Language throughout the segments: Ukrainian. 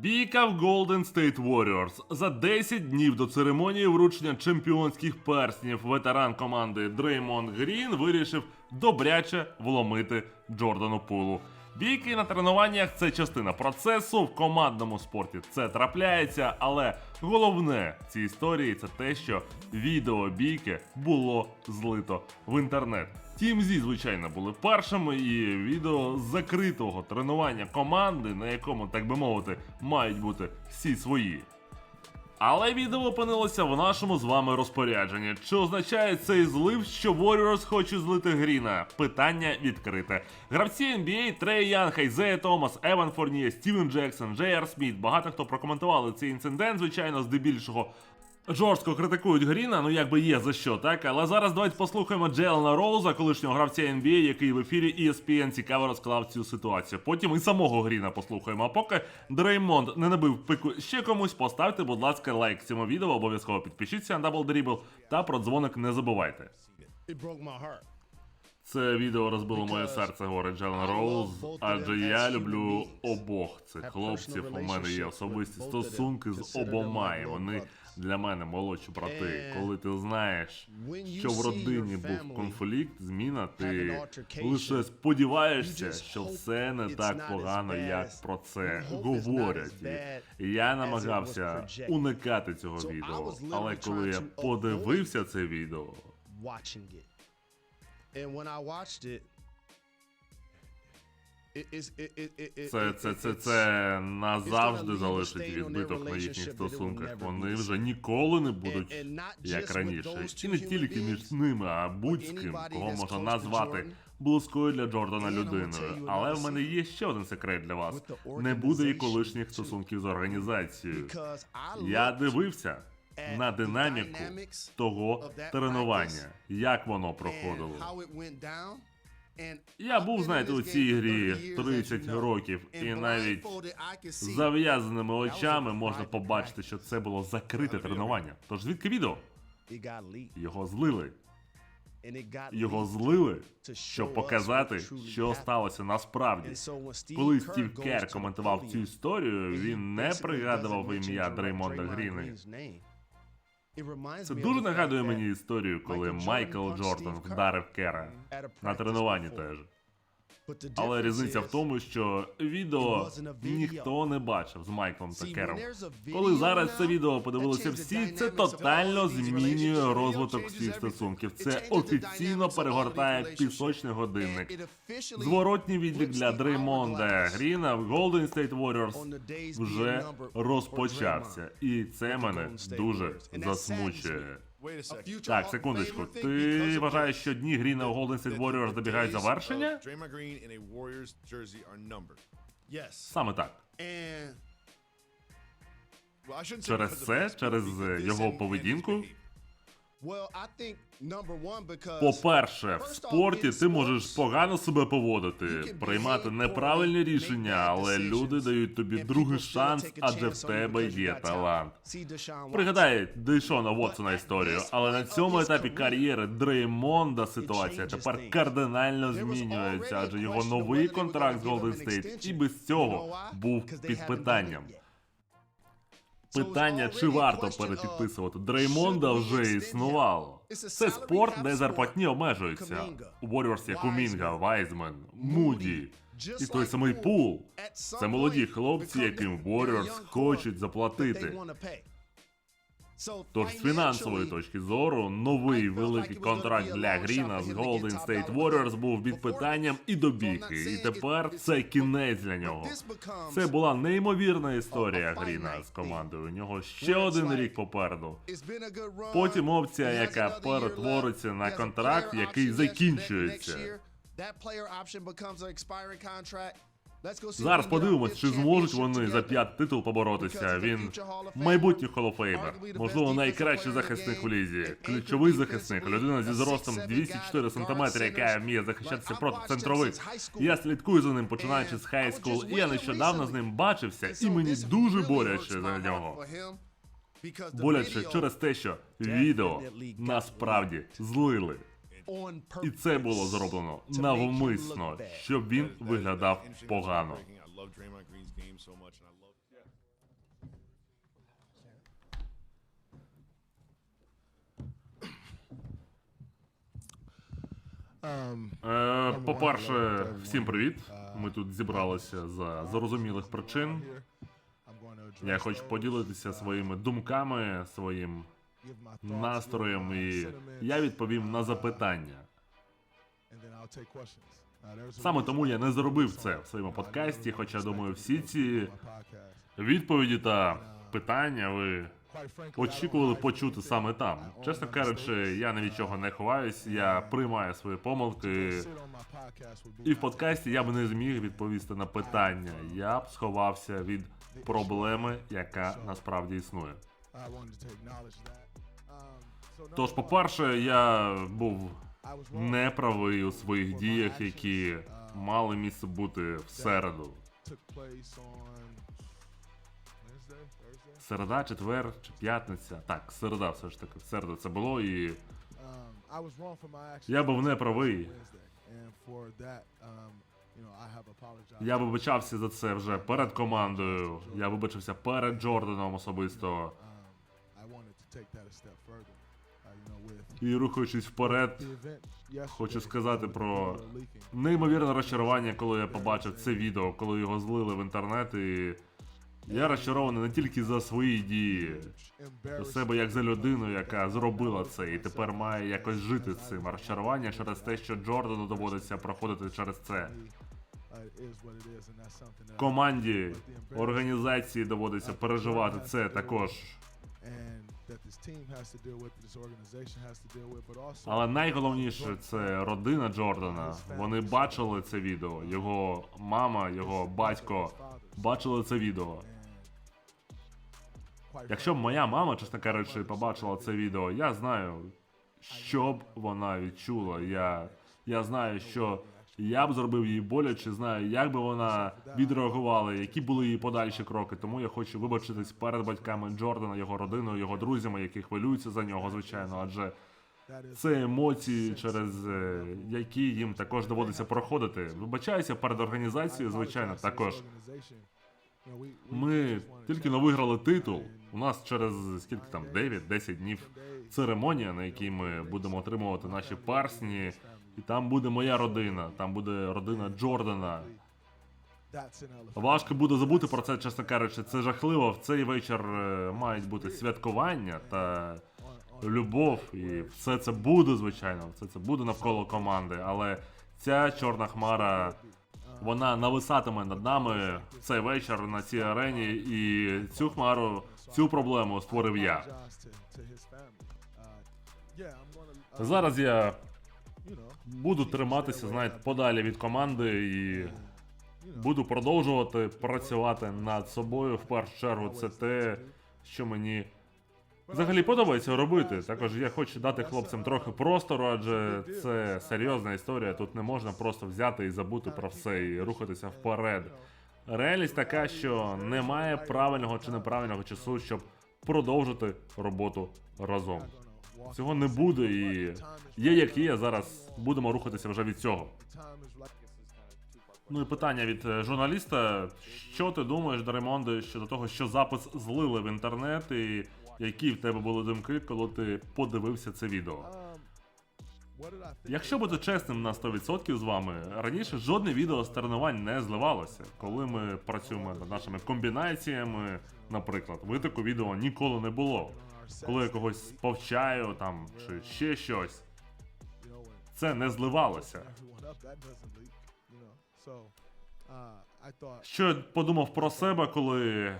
Бійка в Golden State Warriors. За 10 днів до церемонії вручення чемпіонських перснів ветеран команди Дреймон Грін вирішив добряче вломити Джордану Пулу. Бійки на тренуваннях це частина процесу. В командному спорті це трапляється, але головне в цій історії це те, що відео бійки було злито в інтернет. Тім зі, звичайно, були першими, і відео закритого тренування команди, на якому, так би мовити, мають бути всі свої. Але відео опинилося в нашому з вами розпорядженні. Чи означає цей злив, що Warriors хочуть злити Гріна? Питання відкрите. Гравці NBA Трей Ян, Хайзея Томас, Еван Форніє, Стівен Джексон, Джей Ар Сміт. Багато хто прокоментували цей інцидент, звичайно, здебільшого. Жорстко критикують Гріна, ну якби є за що, так? Але зараз давайте послухаємо Джелена Роуза, колишнього гравця NBA, який в ефірі ESPN цікаво розклав цю ситуацію. Потім і самого Гріна послухаємо. А поки Дреймонд не набив пику ще комусь, поставте, будь ласка, лайк цьому відео, обов'язково підпишіться на Double Dribble та про дзвоник не забувайте. Це відео розбило моє серце, говорить Джелен Роуз, адже я люблю обох цих хлопців. У мене є особисті стосунки з обома, і вони для мене молодші брати. Коли ти знаєш, що в родині був конфлікт, зміна, ти лише сподіваєшся, що все не так погано, як про це говорять. І я намагався уникати цього відео. Але коли я подивився це відео, Це, це, це, це назавжди залишить відбиток на їхніх стосунках. Вони вже ніколи не будуть як раніше. І не тільки між ними, а будь-ким, кого можна назвати близькою для Джордана людиною. Але в мене є ще один секрет для вас: не буде і колишніх стосунків з організацією. Я дивився на динаміку того тренування, як воно проходило. Я був, знаєте, у цій грі 30 years, as you 30 know. років, і навіть з зав'язаними очами можна побачити, що це було закрите тренування. Тож звідки відео? Його злили. Його злили, щоб показати, що сталося насправді. Коли Стів Кер коментував цю історію, він не пригадував ім'я Дреймонда Гріни. Це дуже нагадує мені історію, коли Майкл Джордан вдарив Кера на тренуванні теж. Але різниця в тому, що відео ніхто не бачив з Майклом та See, Кером. when there's a Коли зараз це відео подивилися всі, це тотально змінює розвиток всіх стосунків. Це офіційно перегортає пісочний годинник. Зворотній відлік для Дреймонда Гріна в Golden State Warriors вже розпочався. І це мене дуже засмучує. Так, секундочку. Ти вважаєш, що дні Гріна у Golden State Warriors добігають завершення? Саме так. Через це, через е, його поведінку. По-перше, в спорті ти можеш погано себе поводити, приймати неправильні рішення, але люди дають тобі другий шанс, адже в тебе є талант. Пригадай Дейшона Вотсона історію, але на цьому етапі кар'єри Дреймонда ситуація тепер кардинально змінюється, адже його новий контракт з Golden State і без цього був під питанням. Питання, чи варто перепідписувати Дреймонда, вже існувало. Це спорт, де зарплатні обмежуються. У Warriors є Кумінга, Вайзмен, Муді і той самий Пул. Це молоді хлопці, яким Warriors хочуть заплатити. Тож з фінансової точки зору, новий великий контракт для Гріна з Golden State Warriors був під питанням і добіг. І тепер це кінець для нього. Це була неймовірна історія Гріна з командою. У нього ще один рік попереду. Потім опція, яка перетвориться на контракт, який закінчується. Зараз подивимось, чи зможуть вони за п'ятий титул поборотися. Він майбутній холофеймер, можливо, найкращий захисник в лізі, ключовий захисник, людина зі зростом 204 см, яка вміє захищатися проти центрових. Я слідкую за ним, починаючи з хайскул, і я нещодавно з ним бачився, і мені дуже боляче за нього. Боляче через те, що відео насправді злили. І це було зроблено навмисно, щоб він виглядав погано. Е, По-перше, всім привіт. Ми тут зібралися за зрозумілих причин. Я хочу поділитися своїми думками, своїм настроєм, і я відповім на запитання. Саме тому я не зробив це в своєму подкасті, хоча думаю, всі ці відповіді та питання ви очікували почути саме там. Чесно кажучи, я ні від чого не ховаюсь, я приймаю свої помилки. І в подкасті я б не зміг відповісти на питання. Я б сховався від проблеми, яка насправді існує. Um, Тож, по-перше, я був неправий у своїх діях, які мали місце бути в середу. Середа, четвер чи п'ятниця. Так, середа, все ж таки. В середу це було, і Um, я був неправий. Um. Я вибачався за це вже перед командою. Я вибачився перед Джорданом особисто. І рухаючись вперед, хочу сказати про неймовірне розчарування, коли я побачив це відео, коли його злили в інтернет, і я розчарований не тільки за свої дії, за себе як за людину, яка зробила це, і тепер має якось жити з цим. Розчарування через те, що Джордану доводиться проходити через це. uh, Команді, організації доводиться переживати це також. Але найголовніше це родина Джордана. Вони бачили це відео. Його мама, його батько бачили це відео. Якщо б моя мама, чесно кажучи, побачила це відео, я знаю, що б вона відчула. Я, я знаю, що я б зробив їй боляче, знаю, як би вона відреагувала, які були її подальші кроки. Тому я хочу вибачитись перед батьками Джордана, його родиною, його друзями, які хвилюються за нього, звичайно, адже це емоції, через е, які їм також доводиться проходити. Вибачаюся перед організацією, звичайно, також. Ми тільки но виграли титул. У нас через скільки там 9-10 днів церемонія, на якій ми будемо отримувати наші персні. І там буде моя родина, там буде родина Джордана. Важко буде забути про це, чесно кажучи. Це жахливо. В цей вечір е, мають бути святкування та любов, і все це буде, звичайно. Все це буде навколо команди. Але ця чорна хмара. Вона нависатиме над нами в цей вечір на цій арені, і цю хмару, цю проблему створив я. Зараз я буду триматися, знаєте, подалі від команди і буду продовжувати працювати над собою. В першу чергу, це те, що мені взагалі подобається робити. Також я хочу дати хлопцям трохи простору, адже це серйозна історія. Тут не можна просто взяти і забути про все і рухатися вперед. Реальність така, що немає правильного чи неправильного часу, щоб продовжити роботу разом. Цього не буде, і є як є. Зараз будемо рухатися вже від цього. Ну і питання від е, журналіста: що ти думаєш, Даремонде, щодо того, що запис злили в інтернет, і які в тебе були думки, коли ти подивився це відео? Якщо бути чесним на 100% з вами, раніше жодне відео з тренувань не зливалося. Коли ми працюємо над нашими комбінаціями, наприклад, витоку відео ніколи не було. Коли я когось повчаю там чи ще щось, це не зливалося. Що я подумав про себе, коли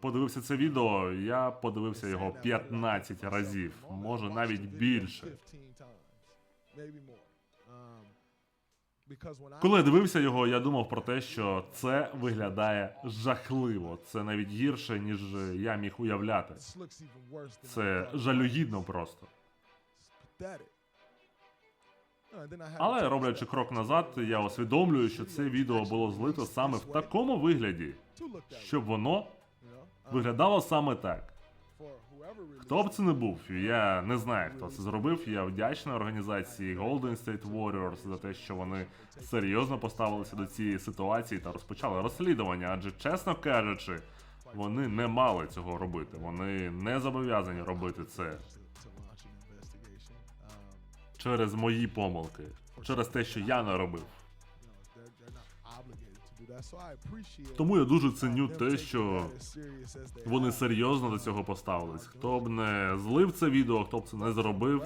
подивився це відео, я подивився його 15 разів, може навіть більше. Коли я дивився його, я думав про те, що це виглядає жахливо. Це навіть гірше, ніж я міг уявляти. Це жалюгідно просто. Але роблячи крок назад, я усвідомлюю, що це відео було злито саме в такому вигляді, щоб воно виглядало саме так. Хто б це не був, я не знаю, хто це зробив. Я вдячний організації Golden State Warriors за те, що вони серйозно поставилися до цієї ситуації та розпочали розслідування. Адже, чесно кажучи, вони не мали цього робити. Вони не зобов'язані робити це через мої помилки. через те, що я не робив. Тому я дуже ценю те, що вони серйозно до цього поставились. Хто б не злив це відео, хто б це не зробив,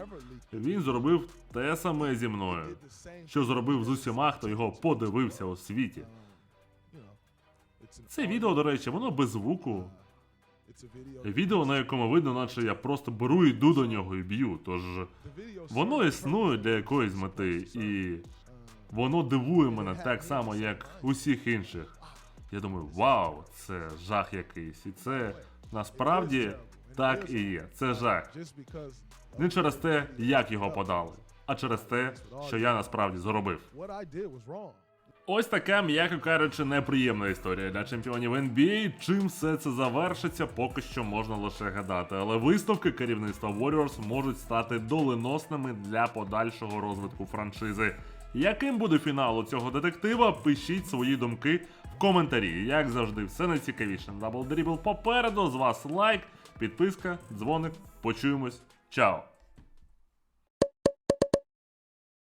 він зробив те саме зі мною, що зробив з усіма, хто його подивився у світі. an Це відео, до речі, воно без звуку. Video. Відео, на якому видно, наче я просто беру, йду до нього і б'ю. Тож воно існує для якоїсь мети, і воно дивує мене так само, як усіх інших. Я думаю, вау, це жах якийсь. І це насправді так і є. Це жах. Не через те, як його подали, а через те, що я насправді зробив. Ось така, м'яко кажучи, неприємна історія для чемпіонів NBA. Чим все це завершиться, поки що можна лише гадати. Але висновки керівництва Warriors можуть стати доленосними для подальшого розвитку франшизи. Яким буде фінал у цього детектива? Пишіть свої думки в коментарі. Як завжди, все найцікавіше Дабл дрібл попереду. З вас лайк, підписка, дзвоник. Почуємось. Чао!